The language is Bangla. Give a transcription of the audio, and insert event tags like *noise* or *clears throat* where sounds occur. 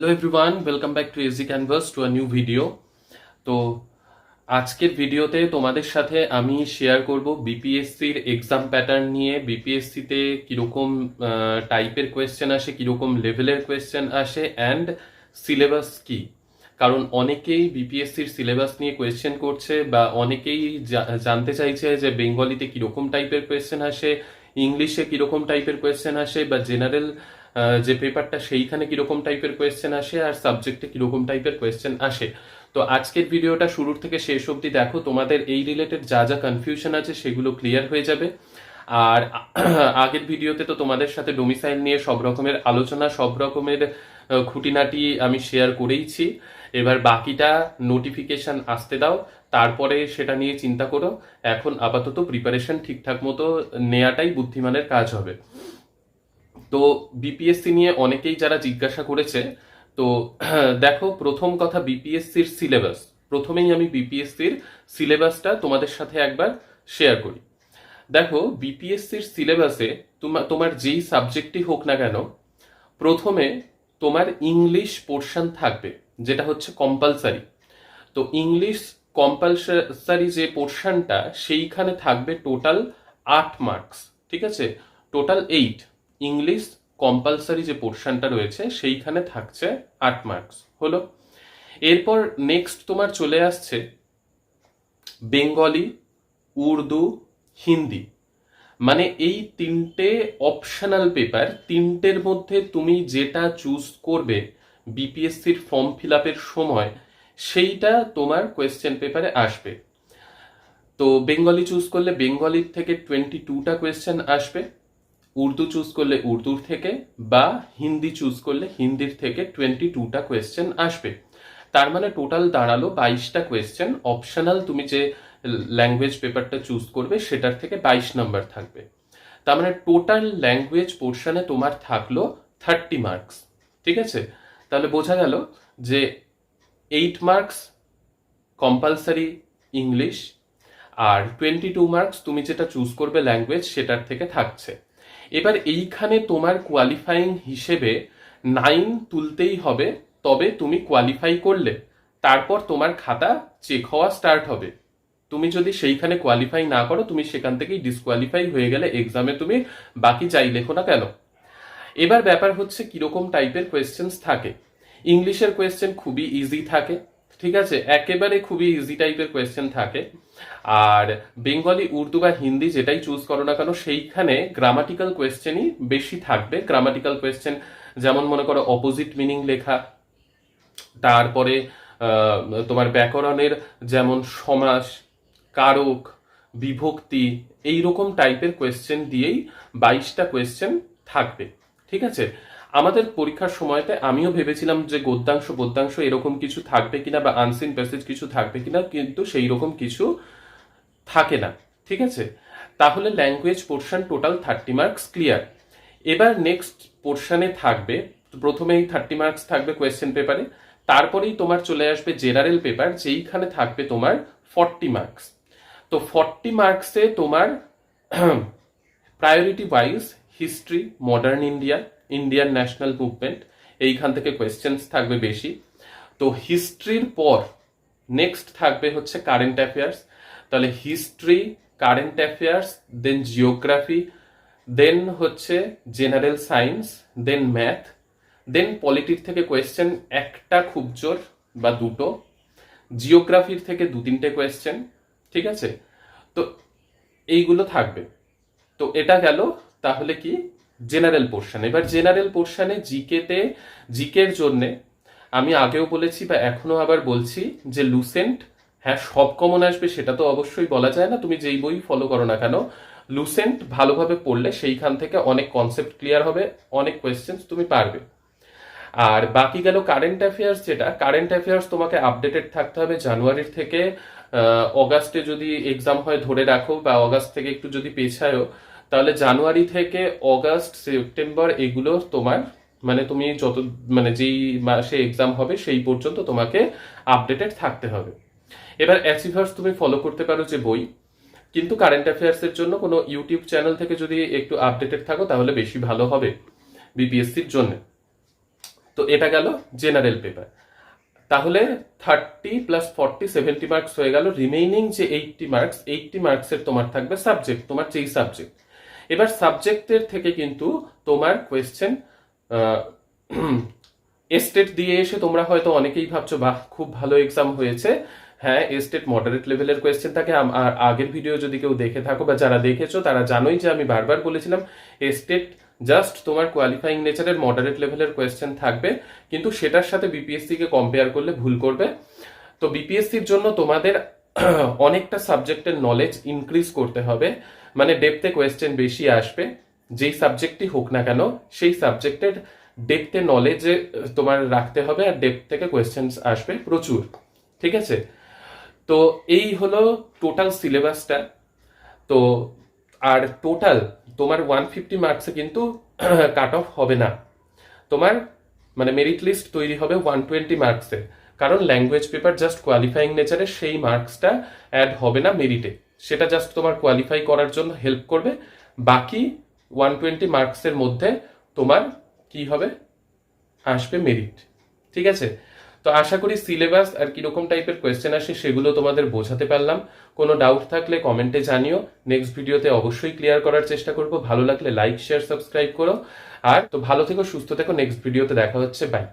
Hello everyone welcome back to AG canvas to a new video তো আজকের ভিডিওতে তোমাদের সাথে আমি শেয়ার করব বিপিএসসির এক্সাম প্যাটার্ন নিয়ে। বিপিএসসিতে কীরকম টাইপের কোয়েশ্চেন আসে, কীরকম লেভেলের কোয়েশ্চেন আসে অ্যান্ড সিলেবাস কি। কারণ অনেকেই বিপিএসসির সিলেবাস নিয়ে কোয়েশ্চেন করছে বা অনেকেই জানতে চাইছে যে বেঙ্গলিতে কীরকম টাইপের কোয়েশ্চেন আসে ইংলিশে কীরকম টাইপের কোয়েশ্চেন আসে বা জেনারেল যে পেপারটা সেইখানে কীরকম টাইপের কোয়েশ্চেন আসে আর সাবজেক্টে কীরকম টাইপের কোয়েশ্চেন আসে। তো আজকের ভিডিওটা শুরুর থেকে শেষ অবধি দেখো, তোমাদের এই রিলেটেড যা যা কনফিউশন আছে সেগুলো ক্লিয়ার হয়ে যাবে। আর *clears throat* আগের ভিডিওতে তো তোমাদের সাথে ডোমিসাইল নিয়ে সব রকমের আলোচনা, সব রকমের খুঁটিনাটি আমি শেয়ার করেইছি। এবার বাকিটা নোটিফিকেশন আসতে দাও, তারপরে সেটা নিয়ে চিন্তা করো। এখন আপাতত প্রিপারেশন ঠিকঠাক মতো নেওয়াটাই বুদ্ধিমানের কাজ হবে। তো বিপিএসসি নিয়ে অনেকেই যারা জিজ্ঞাসা করেছে, তো *clears throat* দেখো, প্রথম কথা বিপিএসসির সিলেবাস প্রথমেই আমি বিপিএসসির সিলেবাসটা তোমাদের সাথে একবার শেয়ার করি। দেখো বিপিএসসির সিলেবাসে তোমার তোমার যেই সাবজেক্টই হোক না কেন, প্রথমে তোমার ইংলিশ পোর্শন থাকবে, যেটা হচ্ছে কম্পালসারি তো ইংলিশ কম্পালসারি যে পোর্শনটা সেইখানে থাকবে টোটাল আট মার্কস ঠিক আছে? টোটাল এইট ইংলিশ কম্পালসারি যে পোর্শনটা রয়েছে, সেইখানে থাকছে আট মার্কস হলো? এরপর নেক্সট তোমার চলে আসছে বেঙ্গলি, উর্দু, হিন্দি। মানে এই তিনটে অপশনাল পেপার তিনটের মধ্যে তুমি যেটা চুজ করবে বিপিএসসির ফর্ম ফিল আপের সময়, সেইটা তোমার কোয়েশ্চেন পেপারে আসবে। তো বেঙ্গলি চুজ করলে বেঙ্গলির থেকে টোয়েন্টি টুটা কোয়েশ্চেন আসবে। উর্দু চুজ করলে উর্দুর থেকে বা হিন্দি চুজ করলে হিন্দির থেকে টোয়েন্টি টুটা কোয়েশ্চেন আসবে। তার মানে টোটাল দাঁড়াল বাইশটা কোয়েশ্চেন অপশনাল তুমি যে ল্যাঙ্গুয়েজ পেপারটা চুজ করবে, সেটার থেকে বাইশ নাম্বার থাকবে। তার মানে টোটাল ল্যাঙ্গুয়েজ পোর্শনে তোমার থাকল থার্টি মার্কস ঠিক আছে? তাহলে বোঝা গেল যে এইট মার্কস কম্পালসারি ইংলিশ আর টোয়েন্টি টু মার্কস তুমি যেটা চুজ করবে ল্যাঙ্গুয়েজ সেটার থেকে থাকছে। এবার এইখানে তোমার কোয়ালিফাইং হিসেবে নাইন তুলতেই হবে, তবে তুমি কোয়ালিফাই করলে। তারপর তোমার খাতা চেক হওয়া স্টার্ট হবে। তুমি যদি সেইখানে কোয়ালিফাই না করো, তুমি সেখান থেকেই ডিসকোয়ালিফাই হয়ে গেলে এক্সামে তুমি বাকি যাই লেখো না কেন। এবার ব্যাপার হচ্ছে কীরকম টাইপের কোয়েশ্চেন্স থাকে। ইংলিশের কোয়েশ্চেন খুবই ইজি থাকে। ঠিক আছে? একেবারে খুবই ইজি টাইপের কোয়েশ্চেন থাকে। আর বেঙ্গলি উর্দু বা হিন্দি যেটাই চুজ করো না কেন, সেইখানে গ্রামাটিক্যাল কোয়েশ্চেনই বেশি থাকবে। গ্রামাটিক্যাল কোয়েশ্চেন যেমন মনে করো অপোজিট মিনিং লেখা, তারপরে তোমার ব্যাকরণের যেমন সমাস, কারক, বিভক্তি এই রকম টাইপের কোয়েশ্চেন দিয়েই বাইশটা কোয়েশ্চেন থাকবে। ঠিক আছে? আমাদের পরীক্ষার সময়তে আমিও ভেবেছিলাম যে গদ্যাংশ, পদ্যাংশ এরকম কিছু থাকবে কিনা বা আনসিন প্যাসেজ কিছু থাকবে কিনা, কিন্তু সেই রকম কিছু থাকে না। ঠিক আছে? তাহলে language portion total thirty marks clear এবার নেক্সট পোর্শনে থাকবে, প্রথমেই থার্টি মার্কস থাকবে কোয়েশ্চেন পেপারে তারপরেই তোমার চলে আসবে জেনারেল পেপার যেইখানে থাকবে তোমার ফর্টি মার্কস তো ফর্টি মার্কসে তোমার priority wise history modern India Indian national movement এইখান থেকে কোয়েশ্চেন্স থাকবে বেশি। তো হিস্ট্রির পর নেক্সট থাকবে হচ্ছে কারেন্ট অ্যাফেয়ার্স তাহলে history current affairs then geography then হচ্ছে general science then math then পলিটির থেকে কোয়েশ্চেন একটা খুব জোর বা দুটো। জিওগ্রাফির থেকে দু তিনটে কোয়েশ্চেন ঠিক আছে? তো এইগুলো থাকবে। তো এটা গেল, তাহলে কি? জেনারেল পোর্শন এবার জেনারেল পোর্শনে জিকেতে জিকের জন্যে আমি আগেও বলেছি বা এখনও আবার বলছি যে লুসেন্ট হ্যাঁ সব কমন আসবে সেটা তো অবশ্যই বলা যায় না। তুমি যেই বই ফলো করো না কেন লুসেন্ট ভালোভাবে পড়লে সেইখান থেকে অনেক কনসেপ্ট ক্লিয়ার হবে, অনেক কোয়েশ্চেন্স তুমি পারবে। আর বাকি গেল কারেন্ট অ্যাফেয়ার্স যেটা কারেন্ট অ্যাফেয়ার্স তোমাকে আপডেটেড থাকতে হবে জানুয়ারির থেকে অগাস্টে যদি এক্সাম হয় ধরে রাখো বা অগাস্ট থেকে একটু যদি পেছায়ও তাহলে জানুয়ারি থেকে অগাস্ট, সেপ্টেম্বর এগুলো তোমার মানে তুমি যত মানে যেই মাসে এক্সাম হবে সেই পর্যন্ত তোমাকে আপডেটেড থাকতে হবে। এবার অ্যাচিভার্স তুমি ফলো করতে পারো যে বই। কিন্তু কারেন্ট অ্যাফেয়ার্সের জন্য কোনো ইউটিউব চ্যানেল থেকে যদি একটু আপডেটেড থাকো তাহলে বেশি ভালো হবে বিপিএসসির জন্য। তো এটা গেল জেনারেল পেপার তাহলে thirty plus forty seventy marks হয়ে গেল। রিমেইনিং যে এইটটি মার্কস এইটটি মার্কসের তোমার থাকবে সাবজেক্ট তোমার যেই সাবজেক্ট এবার সাবজেক্টের থেকে কিন্তু তোমার কোয়েশ্চেন এস্টেট *clears throat* দিয়ে এসে তোমরা হয়তো অনেকেই ভাবছ, বাহ, খুব ভালো এক্সাম হয়েছে। হ্যাঁ এস্টেট মডারেট লেভেলের কোয়েশ্চেন থাকে। আর আগের ভিডিও যদি কেউ দেখে থাকো বা যারা দেখেছ, তারা জানোই যে আমি বারবার বলেছিলাম এস্টেট জাস্ট তোমার কোয়ালিফাইং নেচারের মডারেট লেভেলের কোয়েশ্চেন থাকবে। কিন্তু সেটার সাথে বিপিএসসি কে কম্পেয়ার করলে ভুল করবে। তো বিপিএসসির জন্য তোমাদের *clears throat* অনেকটা সাবজেক্টের নলেজ ইনক্রিজ করতে হবে। মানে ডেপথে কোয়েশ্চেন বেশি আসবে, যেই সাবজেক্টই হোক না কেন, সেই সাবজেক্টের ডেপথে নলেজে তোমার রাখতে হবে আর ডেপথ থেকে কোয়েশ্চেন আসবে প্রচুর, ঠিক আছে? তো এই হলো টোটাল সিলেবাসটা তো আর টোটাল তোমার ওয়ান ফিফটি মার্কসে কিন্তু *clears throat* কাট অফ হবে না। তোমার মানে মেরিট লিস্ট তৈরি হবে ওয়ান টোয়েন্টি মার্কসে কারণ ল্যাঙ্গুয়েজ পেপার জাস্ট কোয়ালিফাইং নেচারে সেই মার্কসটা অ্যাড হবে না মেরিটে সেটা জাস্ট তোমার কোয়ালিফাই করার জন্য হেল্প করবে। বাকি ওয়ান টোয়েন্টি মার্কসের মধ্যে তোমার কি হবে? আসবে মেরিট ঠিক আছে? তো আশা করি সিলেবাস আর কীরকম টাইপের কোয়েশ্চেন আসে সেগুলো তোমাদের বোঝাতে পারলাম। কোনো ডাউট থাকলে কমেন্টে জানিও। নেক্সট ভিডিওতে অবশ্যই ক্লিয়ার করার চেষ্টা করব। ভালো লাগলে লাইক শেয়ার সাবস্ক্রাইব করো। আর তো ভালো থেকো, সুস্থ থেকো। নেক্সট ভিডিওতে দেখা হচ্ছে। বাই